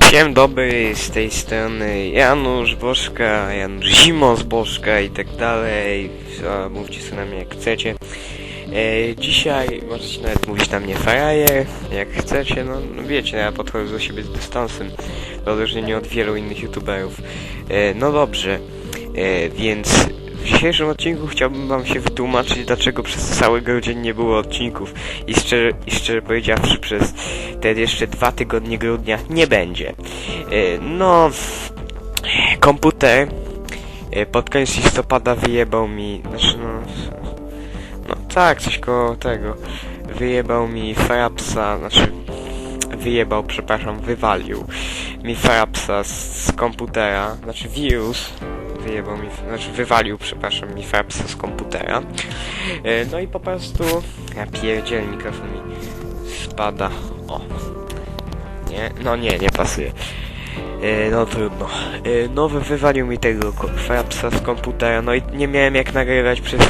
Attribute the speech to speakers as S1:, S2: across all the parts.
S1: Dzień dobry, z tej strony Janusz Bożka, Janusz Zimos Bożka i tak dalej. Mówcie sobie na mnie jak chcecie. E, dzisiaj możecie nawet mówić na mnie frajer, jak chcecie, no, no wiecie, ja podchodzę do siebie z dystansem, w odróżnieniu od wielu innych youtuberów. E, no dobrze, e, więc w dzisiejszym odcinku chciałbym wam się wytłumaczyć, dlaczego przez cały grudzień nie było odcinków i szczerze, i szczerze powiedziawszy przez te jeszcze dwa tygodnie grudnia nie będzie. E, No, komputer e, pod koniec listopada wyjebał mi, znaczy no, no tak, coś koło tego, wyjebał mi Frapsa, znaczy wyjebał, przepraszam, wywalił mi Frapsa z, z komputera, znaczy wirus wyjebał mi, znaczy wywalił, przepraszam, mi Frapsa z komputera. E, No i po prostu, ja pierdziel mikrofon mi spada, o. Nie, no nie, nie pasuje. E, no trudno. E, no wy- wywalił mi tego Frapsa z komputera, no i nie miałem jak nagrywać przez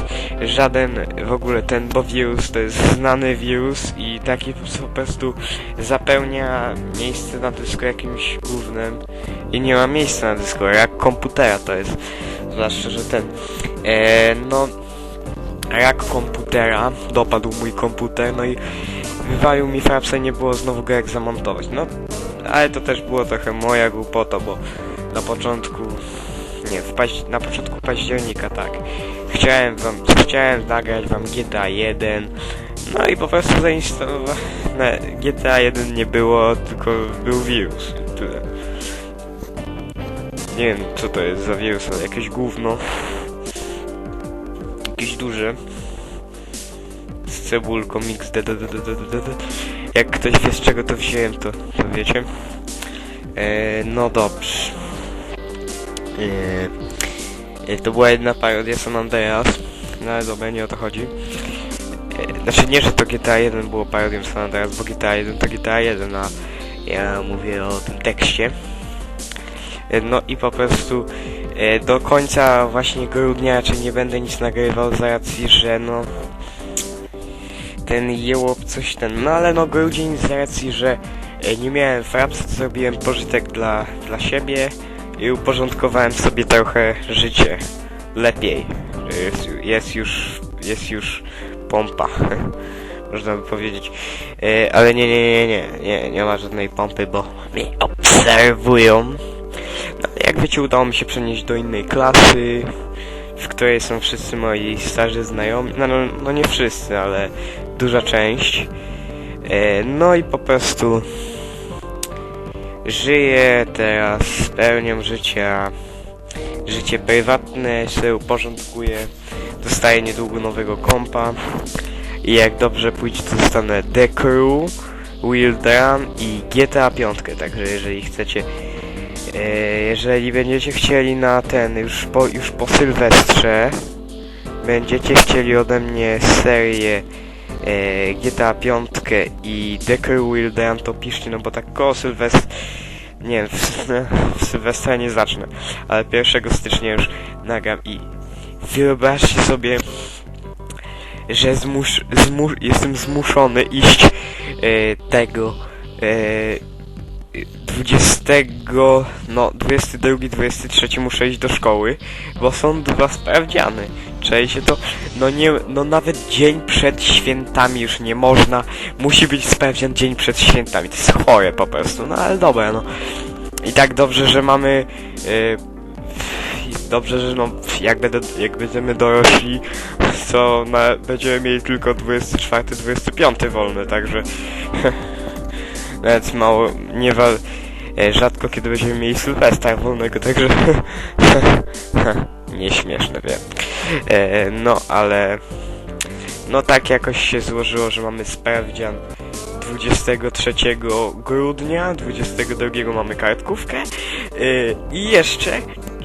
S1: żaden w ogóle ten, bo wirus to jest znany wirus i taki po prostu zapełnia miejsce na dysku jakimś gównem i nie ma miejsca na dysku, jak komputera to jest. Zwłaszcza, że ten. E, no rak komputera, dopadł mój komputer, no i wywalił mi frapsa i nie było znowu go jak zamontować. No, ale to też było trochę moja głupota, bo na początku, nie, paź, na początku października, tak, chciałem wam, chciałem nagrać wam GTA 1, no i po prostu zainstalowałem, GTA 1 nie było, tylko był wirus, tyle. Nie wiem, co to jest za wirus, ale jakieś gówno. Jakieś duże. Cebulką mix. Jak ktoś wie z czego to wziąłem, to, to wiecie. E, no dobrze. E, e, to była jedna parodia San Andreas. No ale dobra, nie o to chodzi. E, znaczy nie, że to GTA 1 było parodią San Andreas, bo GTA 1 to GTA 1, a ja mówię o tym tekście. E, No i po prostu e, do końca właśnie grudnia raczej nie będę nic nagrywał z racji, że no ten jełop coś ten, no ale no grudzień z racji, że e, nie miałem frapsa, zrobiłem pożytek dla, dla siebie i uporządkowałem sobie trochę życie lepiej. Jest, jest już, jest już pompa. Można by powiedzieć. E, ale nie, nie, nie, nie, nie, nie ma żadnej pompy, bo mnie obserwują. No, jak wiecie, udało mi się przenieść do innej klasy, w której są wszyscy moi starzy znajomi. No, no, no nie wszyscy, ale duża część. E, no i po prostu żyję teraz, spełniam życia, życie prywatne, się uporządkuję. Dostaję niedługo nowego kompa. I jak dobrze pójdzie, to dostanę The Crew, Wild Run i GTA 5. Także jeżeli chcecie E, jeżeli będziecie chcieli na ten, już po, już po Sylwestrze, będziecie chcieli ode mnie serię e, GTA 5 i Decker Will Run, to piszcie, no bo tak koło Sylwestra, nie wiem, w, w Sylwestra nie zacznę, ale 1 stycznia już nagram i wyobraźcie sobie, że zmusz, zmusz, jestem zmuszony iść e, tego e, 20, no 22, 23 muszę iść do szkoły, bo są dwa sprawdziany. Się to, no nie, no nawet dzień przed świętami już nie można, musi być sprawdzian dzień przed świętami, to jest chore po prostu, no ale dobra, no. I tak dobrze, że mamy, yy, dobrze, że no, jak, będę, jak będziemy dorośli, to na, będziemy mieli tylko 24, 25 wolne, także... Nawet mało, nie wa... e, rzadko kiedy będziemy mieli Sylwestra wolnego, także nieśmieszne, wiem. E, no, ale no tak jakoś się złożyło, że mamy sprawdzian 23 grudnia, 22 mamy kartkówkę. E, i jeszcze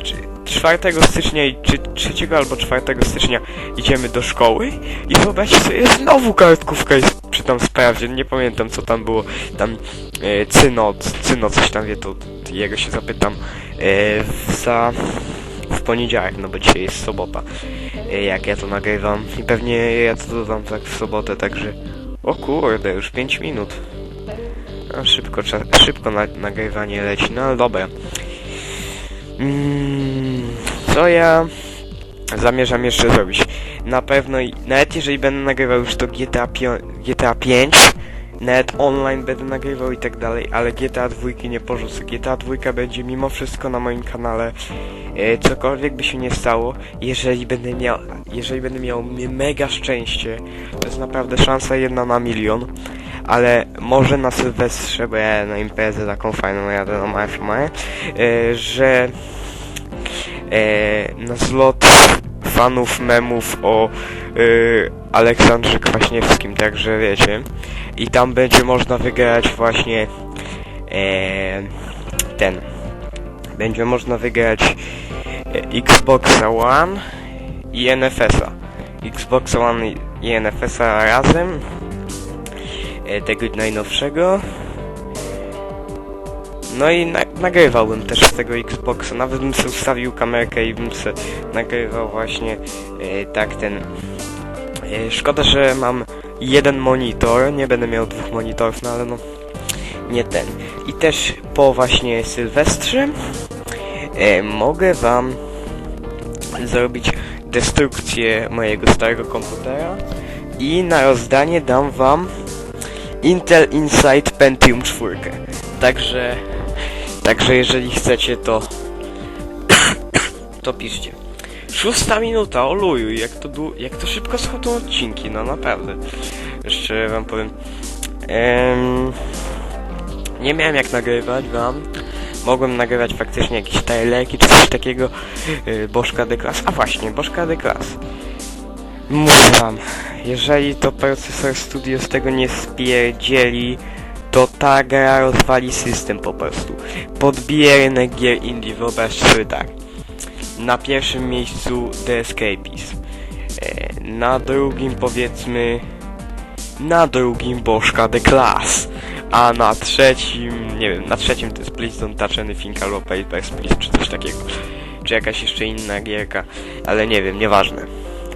S1: czy- 4 stycznia czy 3 albo 4 stycznia idziemy do szkoły i wyobraźcie sobie znowu kartkówka jest przy tam sprawdzie, nie pamiętam co tam było, tam e, Cyno, Cyno coś tam wie, to jego się zapytam. E, za w poniedziałek, no bo dzisiaj jest sobota, e, jak ja to nagrywam i pewnie ja to dodam tak w sobotę, także o kurde, już 5 minut. No, szybko, szybko na, nagrywanie leci, no ale dobra. Mm, co ja zamierzam jeszcze zrobić? Na pewno, nawet jeżeli będę nagrywał już to GTA, GTA 5, nawet online będę nagrywał i tak dalej, ale GTA 2 nie porzucę. GTA 2 będzie mimo wszystko na moim kanale. E, cokolwiek by się nie stało, jeżeli będę miał, jeżeli będę miał mega szczęście, to jest naprawdę szansa jedna na milion, ale może na Sylwestrze, bo ja na imprezę taką fajną jadę na małe firmę, e, że e, na zlot fanów memów o Aleksandrze Kwaśniewskim, także wiecie. I tam będzie można wygrać właśnie e, ten. Będzie można wygrać Xboxa One i NFS-a. Xbox One i- i NFS-a razem. E, tego najnowszego. No i na nagrywałbym też z tego Xboxa, nawet bym sobie ustawił kamerkę i bym sobie nagrywał właśnie e, tak ten... E, szkoda, że mam jeden monitor, nie będę miał dwóch monitorów, no ale no nie ten. I też po właśnie Sylwestrze e, mogę wam zrobić destrukcję mojego starego komputera i na rozdanie dam wam Intel Inside Pentium 4. Także Także jeżeli chcecie to to piszcie. Szósta minuta, oluju, jak to, jak to szybko schodzą odcinki, no naprawdę. Jeszcze wam powiem. Em, nie miałem jak nagrywać wam. Mogłem nagrywać faktycznie jakieś trailerki czy coś takiego. Yy, Bożka de Class. A właśnie, Bożka de Class. Mówię wam, jeżeli to procesor Studio z tego nie spierdzieli, to ta gra rozwali system po prostu. Podbije rynek gier indie, wyobraźcie sobie tak. Na pierwszym miejscu The Escapist. E, na drugim powiedzmy... Na drugim Bożka The Class. A na trzecim... Nie wiem, na trzecim to jest Please Don't Touch Anything albo Papers, Please, czy coś takiego. Czy jakaś jeszcze inna gierka. Ale nie wiem, nieważne.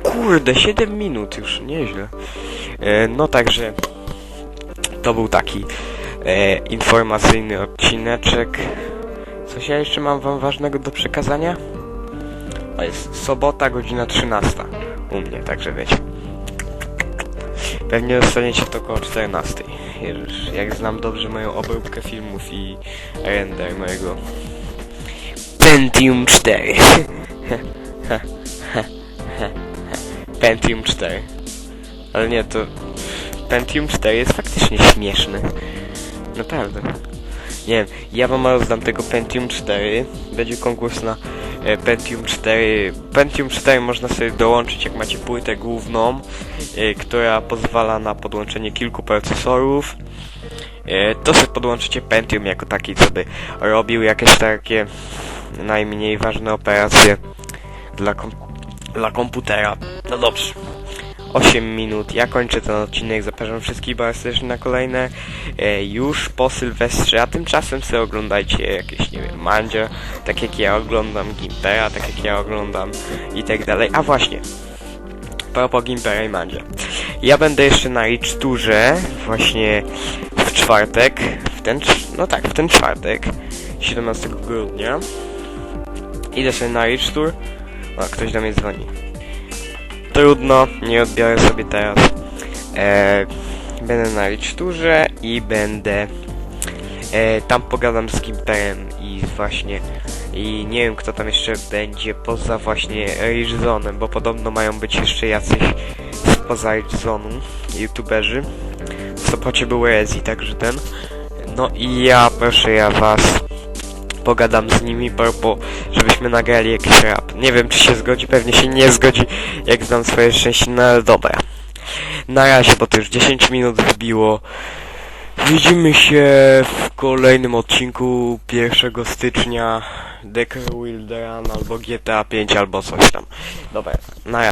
S1: Kurde, 7 minut już, nieźle. E, no także... To był taki e, informacyjny odcineczek. Coś ja jeszcze mam wam ważnego do przekazania? A jest sobota, godzina 13 u mnie, także wiecie. Pewnie dostaniecie to około 14. Już jak znam dobrze moją obróbkę filmów i render mojego Pentium 4. Pentium 4. Ale nie, to Pentium 4 jest faktycznie śmieszny. Naprawdę. Nie wiem, ja wam rozdam tego Pentium 4. Będzie konkurs na Pentium 4. Pentium 4 można sobie dołączyć jak macie płytę główną, e, która pozwala na podłączenie kilku procesorów. E, to sobie podłączycie Pentium jako taki, co by robił jakieś takie najmniej ważne operacje dla, kom dla komputera. No dobrze. 8 minut. Ja kończę ten odcinek. Zapraszam wszystkich bardzo na kolejne e, już po Sylwestrze, a tymczasem sobie oglądajcie jakieś, nie wiem, Mandzia, tak jak ja oglądam Gimpera, tak jak ja oglądam i tak dalej. A właśnie, propos Gimpera i Mandzia. Ja będę jeszcze na Rich Tourze właśnie w czwartek, w ten, no tak, w ten czwartek, 17 grudnia. Idę sobie na Rich. O, ktoś do mnie dzwoni. Trudno, nie odbiorę sobie teraz. E, będę na Rich Tourze i będę e, tam pogadam z Gimperem i właśnie i nie wiem kto tam jeszcze będzie poza właśnie Rich Zonem, bo podobno mają być jeszcze jacyś spoza Rich Zonu youtuberzy. W Sopocie był Rezi, także ten. No i ja proszę ja was pogadam z nimi, bo żebyśmy nagrali jakiś rap. Nie wiem, czy się zgodzi, pewnie się nie zgodzi, jak znam swoje szczęście, no ale dobra. Na razie, bo to już 10 minut wbiło. Widzimy się w kolejnym odcinku 1 stycznia Decker Wilderan albo GTA 5 albo coś tam. Dobra, na razie.